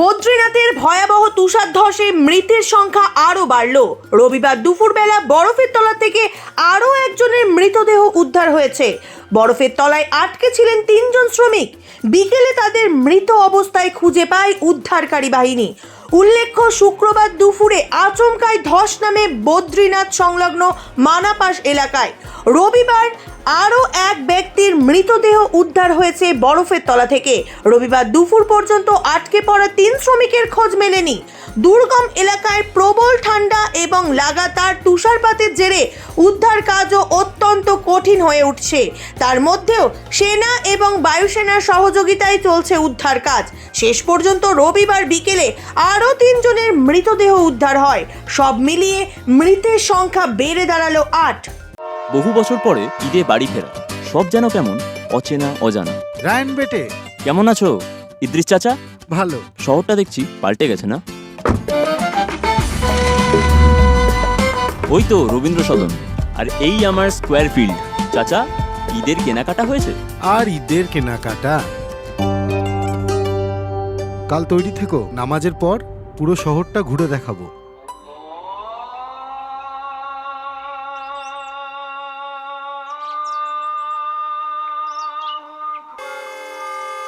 বদ্রীনাথের ভয়াবহ তুষার ধসে মৃতের সংখ্যা আরও বাড়ল। রবিবার দুপুরবেলা বরফের তলা থেকে আরও একজনের মৃতদেহ উদ্ধার হয়েছে। বরফের তলায় আটকে ছিলেন তিনজন শ্রমিক। বিকেলে তাদের মৃত অবস্থায় খুঁজে পায় উদ্ধারকারী বাহিনী। উল্লেখ্য, শুক্রবার দুপুরে আচমকায় ধস নামে বদ্রীনাথ সংলগ্ন মানাপাস এলাকায়। রবিবার আরও এক ব্যক্তির মৃতদেহ উদ্ধার হয়েছে বরফের তলা থেকে। রবিবার দুপুর পর্যন্ত আটকে পড়া তিন শ্রমিকের খোঁজ মেলেনি। দুর্গম এলাকায় প্রবল ঠান্ডা এবং লাগাতার তুষারপাতের জেরে উদ্ধার কাজও অত্যন্ত কঠিন হয়ে উঠছে। তার মধ্যেও সেনা এবং বায়ুসেনার সহযোগিতায় চলছে উদ্ধার কাজ। শেষ পর্যন্ত রবিবার বিকেলে আরও তিনজনের মৃতদেহ উদ্ধার হয়। সব মিলিয়ে মৃতের সংখ্যা বেড়ে দাঁড়াল আট। বহু বছর পরে ঈদে বাড়ি ফেরা। সব যেন কেমন অচেনা অজানা। রায়ন বেটে। কেমন আছো ইদ্রিস চাচা? ভালো। শহরটা দেখছি পাল্টে গেছে না? ওই তো রবীন্দ্র সদন আর এই আমার স্কোয়ার ফিল্ড চাচা ঈদের কেনাকাটা হয়েছে? আর ঈদের কেনাকাটা? কাল তৈরি থেকো নামাজের পর পুরো শহরটা ঘুরে দেখাবো।